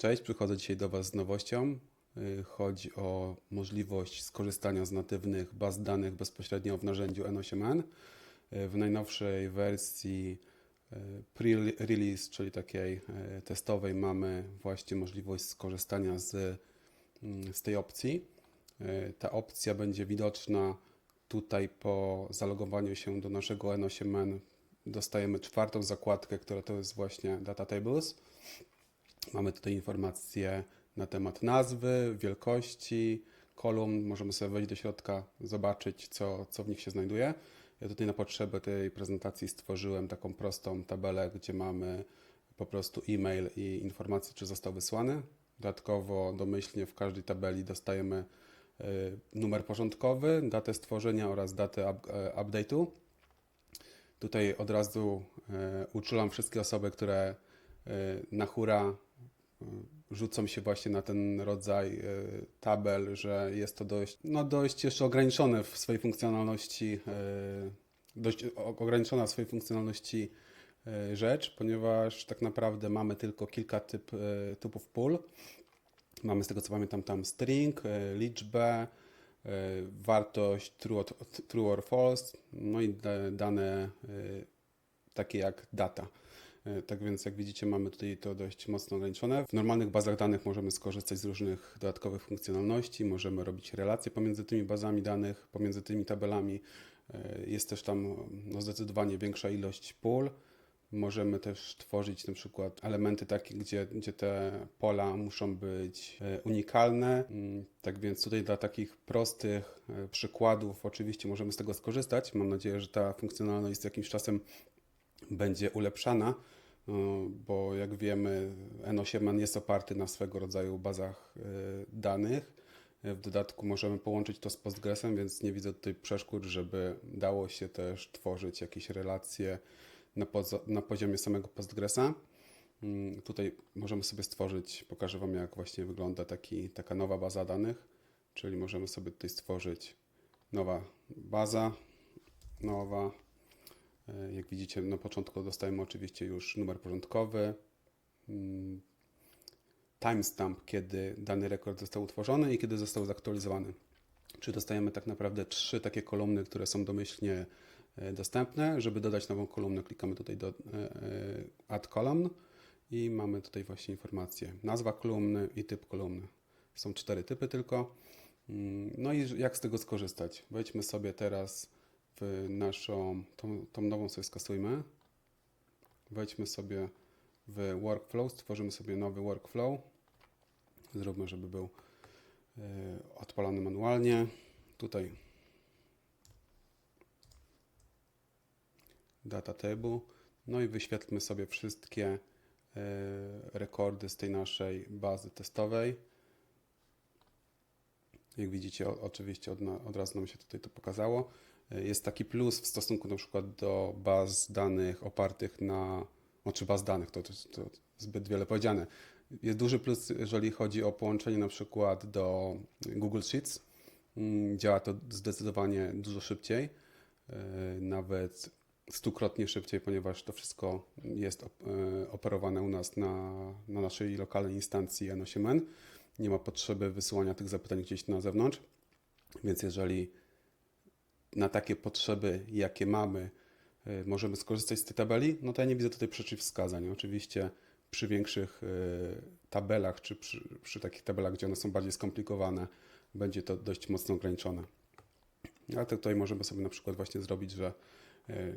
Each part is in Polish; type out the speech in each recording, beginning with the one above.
Cześć, przychodzę dzisiaj do Was z nowością. Y, Chodzi o możliwość skorzystania z natywnych baz danych bezpośrednio w narzędziu N8N. Y, W najnowszej wersji y, pre-release, czyli takiej testowej, mamy właśnie możliwość skorzystania z, mm, z tej opcji. Ta opcja będzie widoczna tutaj po zalogowaniu się do naszego N8N. Dostajemy czwartą zakładkę, która to jest właśnie Data Tables. Mamy tutaj informacje na temat nazwy, wielkości kolumn. Możemy sobie wejść do środka, zobaczyć, co, co w nich się znajduje. Ja tutaj na potrzeby tej prezentacji stworzyłem taką prostą tabelę, gdzie mamy po prostu e-mail i informacje, czy został wysłany. Dodatkowo domyślnie w każdej tabeli dostajemy y, numer porządkowy, datę stworzenia oraz datę e, update'u. Tutaj od razu e, uczulam wszystkie osoby, które e, na hura rzucą się właśnie na ten rodzaj e, tabel, że jest to dość, no dość jeszcze ograniczone w swojej funkcjonalności, e, dość ograniczona w swojej funkcjonalności e, rzecz, ponieważ tak naprawdę mamy tylko kilka typ, typów pól. Mamy z tego co pamiętam tam string, liczbę, wartość true, true or false, no i da- dane takie jak data. E, Tak więc, jak widzicie, mamy tutaj to dość mocno ograniczone. W normalnych bazach danych możemy skorzystać z różnych dodatkowych funkcjonalności, możemy robić relacje pomiędzy tymi bazami danych, pomiędzy tymi tabelami. E, Jest też tam no, zdecydowanie większa ilość pól. Możemy też tworzyć na przykład elementy takie, gdzie, gdzie te pola muszą być e, unikalne. Mm, Tak więc tutaj dla takich prostych przykładów oczywiście możemy z tego skorzystać. Mam nadzieję, że ta funkcjonalność z jakimś czasem będzie ulepszana, no, bo jak wiemy, N8N jest oparty na swego rodzaju bazach e, danych. E, W dodatku możemy połączyć to z Postgresem, więc nie widzę tutaj przeszkód, żeby dało się też tworzyć jakieś relacje na, na poziomie samego Postgresa. Mm, Tutaj możemy sobie stworzyć, pokażę Wam jak właśnie wygląda taki, taka nowa baza danych, czyli możemy sobie tutaj stworzyć nowa baza, nowa, E, Jak widzicie, na początku dostajemy oczywiście już numer porządkowy, mm, timestamp, kiedy dany rekord został utworzony i kiedy został zaktualizowany. Czy dostajemy tak naprawdę trzy takie kolumny, które są domyślnie e, dostępne. Żeby dodać nową kolumnę, klikamy tutaj do e, e, Add Column i mamy tutaj właśnie informację. Nazwa kolumny i typ kolumny. Są cztery typy tylko. Mm, No i jak z tego skorzystać? Wejdźmy sobie teraz w naszą, tą, tą nową sobie skasujmy. Wejdźmy sobie w workflow, stworzymy sobie nowy workflow. Zróbmy, żeby był y, odpalony manualnie. Tutaj data table. No i wyświetlmy sobie wszystkie y, rekordy z tej naszej bazy testowej. Jak widzicie, oczywiście od, od razu nam się tutaj to pokazało. Y, Jest taki plus w stosunku na przykład do baz danych opartych na, znaczy baz danych, to, to, to zbyt wiele powiedziane. Jest duży plus, jeżeli chodzi o połączenie na przykład do Google Sheets. Mm, Działa to zdecydowanie dużo szybciej, y, nawet stukrotnie szybciej, ponieważ to wszystko jest y, operowane u nas na, na naszej lokalnej instancji N8N. Nie ma potrzeby wysyłania tych zapytań gdzieś na zewnątrz, więc jeżeli na takie potrzeby, jakie mamy, y, możemy skorzystać z tej tabeli, no to ja nie widzę tutaj przeciwwskazań. Oczywiście przy większych y, tabelach, czy przy, przy takich tabelach, gdzie one są bardziej skomplikowane, będzie to dość mocno ograniczone. Ale to tutaj możemy sobie na przykład właśnie zrobić, że, y,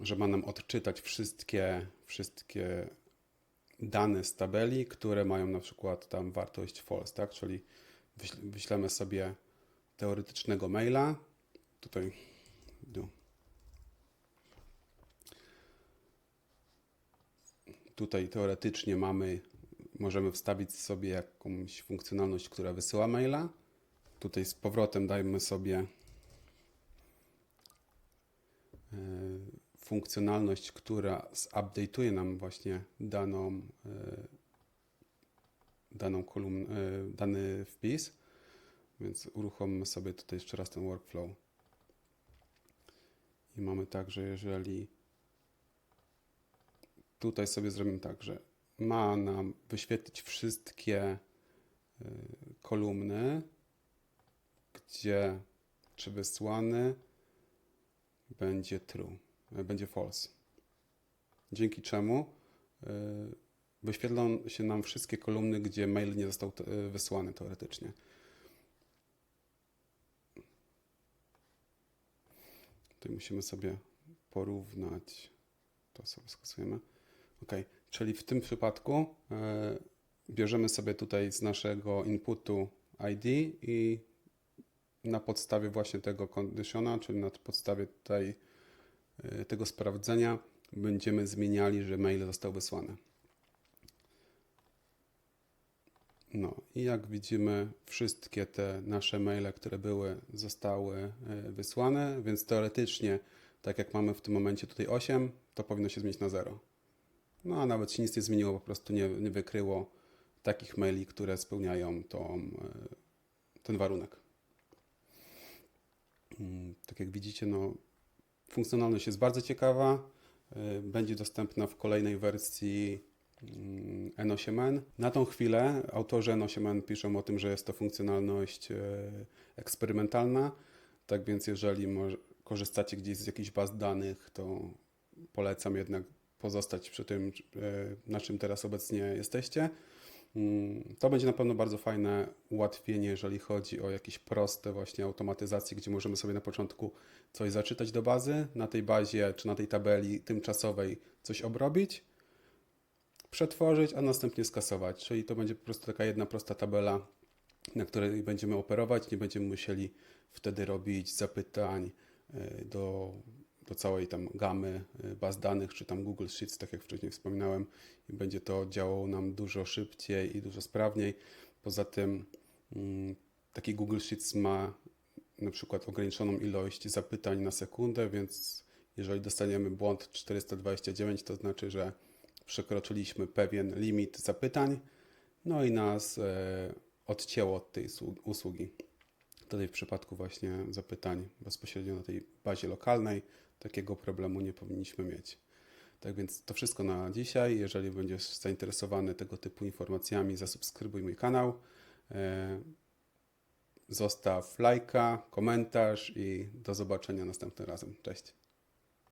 że ma nam odczytać wszystkie, wszystkie dane z tabeli, które mają na przykład tam wartość false, tak? Czyli wyśl- wyślemy sobie teoretycznego maila, tutaj do. Tutaj teoretycznie mamy, możemy wstawić sobie jakąś funkcjonalność, która wysyła maila. Tutaj z powrotem dajmy sobie e, funkcjonalność, która zupdate'uje nam właśnie daną, e, daną kolumnę, e, dany wpis. Więc uruchommy sobie tutaj jeszcze raz ten workflow. I mamy tak, że jeżeli tutaj sobie zrobimy tak, że ma nam wyświetlić wszystkie y, kolumny, gdzie czy wysłany będzie true, będzie false. Dzięki czemu y, wyświetlą się nam wszystkie kolumny, gdzie mail nie został y, wysłany teoretycznie. Tutaj musimy sobie porównać. To sobie skasujemy. Ok, czyli w tym przypadku e, bierzemy sobie tutaj z naszego inputu ID i na podstawie właśnie tego conditiona, czyli na podstawie tutaj e, tego sprawdzenia będziemy zmieniali, że mail został wysłany. No i jak widzimy, wszystkie te nasze maile, które były, zostały e, wysłane, więc teoretycznie, tak jak mamy w tym momencie tutaj 8, to powinno się zmienić na 0. No a nawet się nic nie zmieniło, po prostu nie, nie wykryło takich maili, które spełniają tą, e, ten warunek. Mm, Tak jak widzicie, no, funkcjonalność jest bardzo ciekawa. e, Będzie dostępna w kolejnej wersji mm, N8N. Na tą chwilę autorzy N8N piszą o tym, że jest to funkcjonalność e, eksperymentalna. Tak więc, jeżeli korzystacie gdzieś z jakichś baz danych, to polecam jednak pozostać przy tym, e, na czym teraz obecnie jesteście. Mm, To będzie na pewno bardzo fajne ułatwienie, jeżeli chodzi o jakieś proste właśnie automatyzacje, gdzie możemy sobie na początku coś zaczytać do bazy, na tej bazie czy na tej tabeli tymczasowej coś obrobić, przetworzyć, a następnie skasować. Czyli to będzie po prostu taka jedna prosta tabela, na której będziemy operować. Nie będziemy musieli wtedy robić zapytań y, do, do całej tam gamy baz danych, czy tam Google Sheets, tak jak wcześniej wspominałem, i będzie to działało nam dużo szybciej i dużo sprawniej. Poza tym mm, taki Google Sheets ma na przykład ograniczoną ilość zapytań na sekundę, więc jeżeli dostaniemy błąd 429, to znaczy, że przekroczyliśmy pewien limit zapytań, no i nas e, odcięło od tej usługi. Tutaj w przypadku właśnie zapytań bezpośrednio na tej bazie lokalnej takiego problemu nie powinniśmy mieć. Tak więc to wszystko na dzisiaj. Jeżeli będziesz zainteresowany tego typu informacjami, zasubskrybuj mój kanał. E, Zostaw lajka, komentarz i do zobaczenia następnym razem. Cześć.